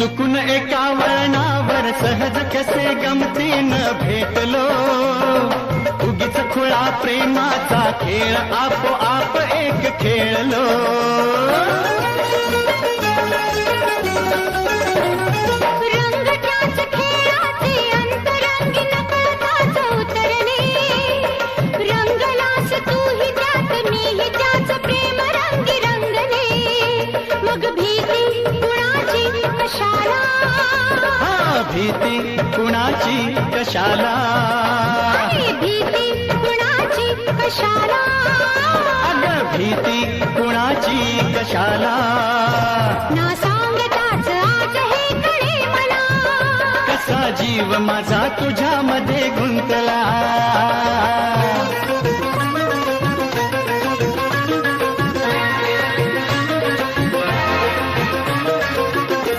चुकून एका वळणावर सहज कसे गमतीन भेटलो? उगीच खुळा प्रेमाचा खेळ आपोआप एक खेळलो. कशाला? हा भीती कुणाची कशाला? अरे भीती कुणाची कशाला? अग भीती कुणाची कशाला? ना सांगताच आज हे कळे मला. कसा जीव माझा तुझ्यामध्ये गुंतला?